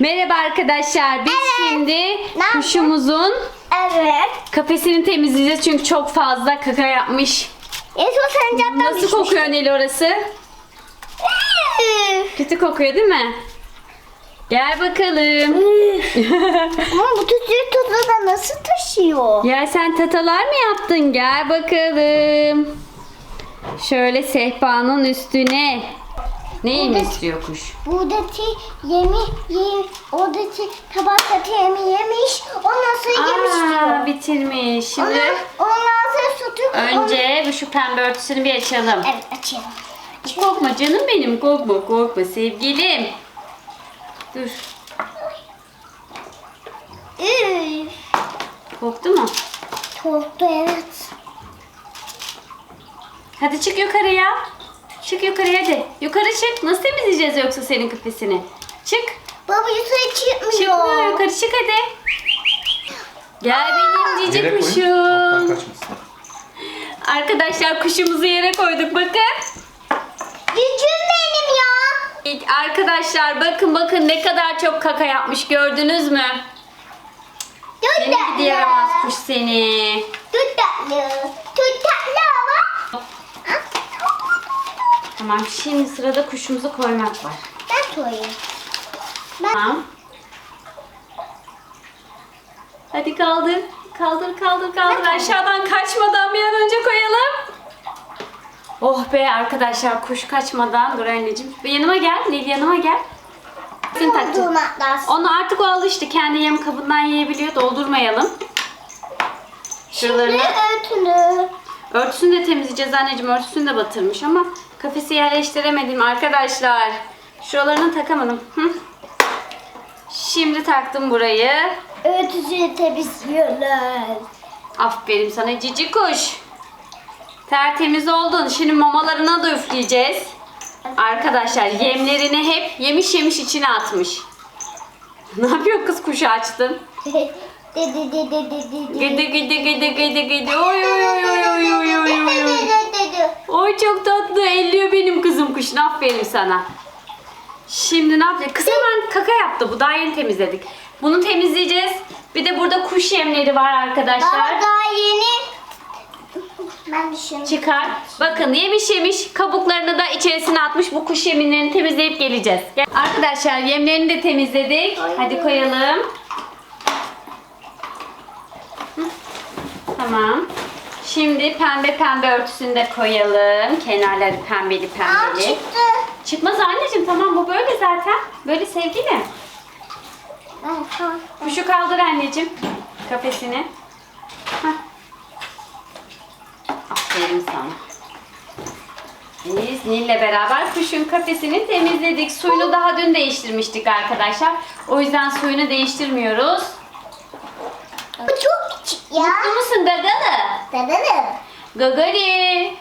Merhaba arkadaşlar. Biz şimdi yaptık? kuşumuzun Evet. kafesini temizleyeceğiz çünkü çok fazla kaka yapmış. Son sancaktan Nasıl kokuyor Neli orası? Kötü kokuyor değil mi? Gel bakalım. Ama bu tütsüyü tuzu da nasıl taşıyor? ya sen tatalar mı yaptın? Gel bakalım. Şöyle sehpanın üstüne. Neyi mi Buradaki- istiyor kuş? Buradaki yemi, yemi, oradaki tabaktaki yemi yemiş. Ondan sonra yemiş Aa, diyor. bitirmiş. Şimdi Ondan, ondan sonra sütü... önce bu şu pembe örtüsünü bir açalım. Evet açalım. Korkma canım benim korkma korkma sevgilim. Dur Üf. korktu mu? Korktu evet. Hadi çık yukarıya. Çık yukarıya hadi. Yukarı çık. Nasıl temizleyeceğiz yoksa senin kafesini? Çık. Baba yukarı çıkmıyor. Çıkmıyor yukarı çık hadi. Gel benim cici Yere koyun, kuşum. kaçmasın. Arkadaşlar kuşumuzu yere koyduk bakın. Gücüm benim ya. Arkadaşlar bakın bakın ne kadar çok kaka yapmış gördünüz mü? Tut Seni gidi yaramaz kuş seni. Tut tatlı. Tut tatlı. Tamam şimdi sırada kuşumuzu koymak var. Ben koyayım. Ben... Tamam. Hadi kaldır. Kaldır kaldır kaldır. Aşağıdan kaçmadan bir an önce koyalım. Oh be arkadaşlar kuş kaçmadan. Dur anneciğim. Yanıma gel. Nil yanıma gel. Sen taktın. Onu artık o alıştı. Kendi yem kabından yiyebiliyor. Doldurmayalım. Şimdi Şuralarını örtünü. Örtüsünü de temizleyeceğiz anneciğim. Örtüsünü de batırmış ama kafesi yerleştiremedim arkadaşlar. Şuralarını takamadım. Şimdi taktım burayı. Örtüsünü temizliyorlar. Aferin sana cici kuş. Tertemiz oldun. Şimdi mamalarına da üfleyeceğiz. Arkadaşlar yemlerini hep yemiş yemiş içine atmış. Ne yapıyor kız kuşu açtın? Gıdı gıdı gıdı gıdı gıdı gıdı gıdı. Oy oy oy Oy çok tatlı. Elliyor benim kızım kuşun. Aferin sana. Şimdi ne yapacak? Kız hemen kaka yaptı. Bu daha yeni temizledik. Bunu temizleyeceğiz. Bir de burada kuş yemleri var arkadaşlar. Daha daha yeni. Ben düşünüyorum. Çıkar. Bakın yemiş yemiş. Kabuklarını da içerisine atmış. Bu kuş yemlerini temizleyip geleceğiz. Gel. Arkadaşlar yemlerini de temizledik. Hadi koyalım. Hı. Tamam. Şimdi pembe pembe örtüsünü de koyalım. Kenarları pembeli Aa pembeli. çıktı. Çıkmaz anneciğim tamam bu böyle zaten. Böyle sevgilim. Ha, ha. Kuşu kaldır anneciğim. Kafesini. Hah. Aferin sana. Biz Nil'le beraber kuşun kafesini temizledik. Suyunu daha dün değiştirmiştik arkadaşlar. O yüzden suyunu değiştirmiyoruz. Bu çok küçük ya. Mutlu musun 哥哥的哥哥的